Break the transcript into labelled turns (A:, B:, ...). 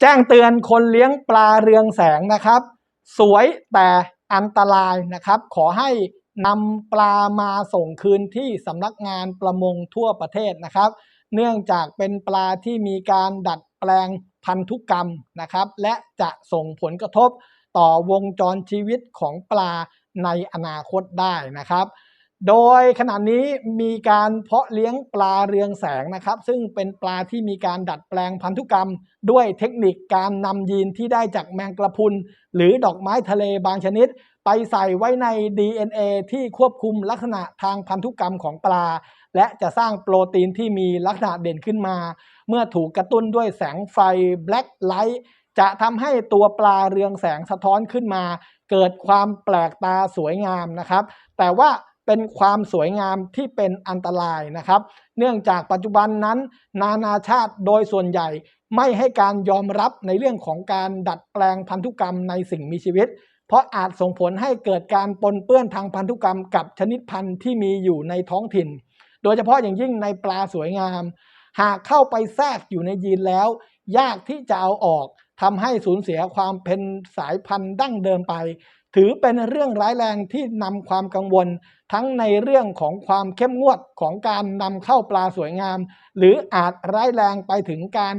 A: แจ้งเตือนคนเลี้ยงปลาเรืองแสงนะครับ สวยแต่อันตรายนะครับ ขอให้นำปลามาส่งคืนที่สำนักงานประมงทั่วประเทศนะครับ เนื่องจากเป็นปลาที่มีการดัดแปลงพันธุกรรมนะครับ และจะส่งผลกระทบต่อวงจรชีวิตของปลาในอนาคตได้นะครับ โดยขณะนี้มีการเพาะเลี้ยงปลาเรืองแสงนะครับ ซึ่งเป็นปลาที่มีการดัดแปลงพันธุกรรม ด้วยเทคนิคการนำยีนที่ได้จากแมงกระพุน หรือดอกไม้ทะเลบางชนิด ไปใส่ไว้ใน DNA ที่ควบคุมลักษณะทางพันธุกรรมของปลา และจะสร้างโปรตีนที่มีลักษณะเด่นขึ้นมา เมื่อถูกกระตุ้นด้วยแสงไฟ black light จะทำให้ตัวปลาเรืองแสงสะท้อนขึ้นมา เกิดความแปลกตาสวยงามนะครับ แต่ว่า เป็นความสวยงามที่เป็นอันตรายนะครับ เนื่องจากปัจจุบันนั้น นานาชาติโดยส่วนใหญ่ไม่ให้การยอมรับในเรื่องของการดัดแปลงพันธุกรรมในสิ่งมีชีวิต เพราะอาจส่งผลให้เกิดการปนเปื้อนทางพันธุกรรมกับชนิดพันธุ์ที่มีอยู่ในท้องถิ่น โดยเฉพาะอย่างยิ่งในปลาสวยงาม หากเข้าไปแทรกอยู่ในยีนแล้ว ยากที่จะเอาออก ทำให้สูญเสียความเป็นสายพันธุ์ดั้งเดิมไป ถือเป็นเรื่องร้ายแรงที่นำความกังวล ทั้งในเรื่องของความเข้มงวดของการนำเข้าปลาสวยงาม หรืออาจร้ายแรงไปถึงการ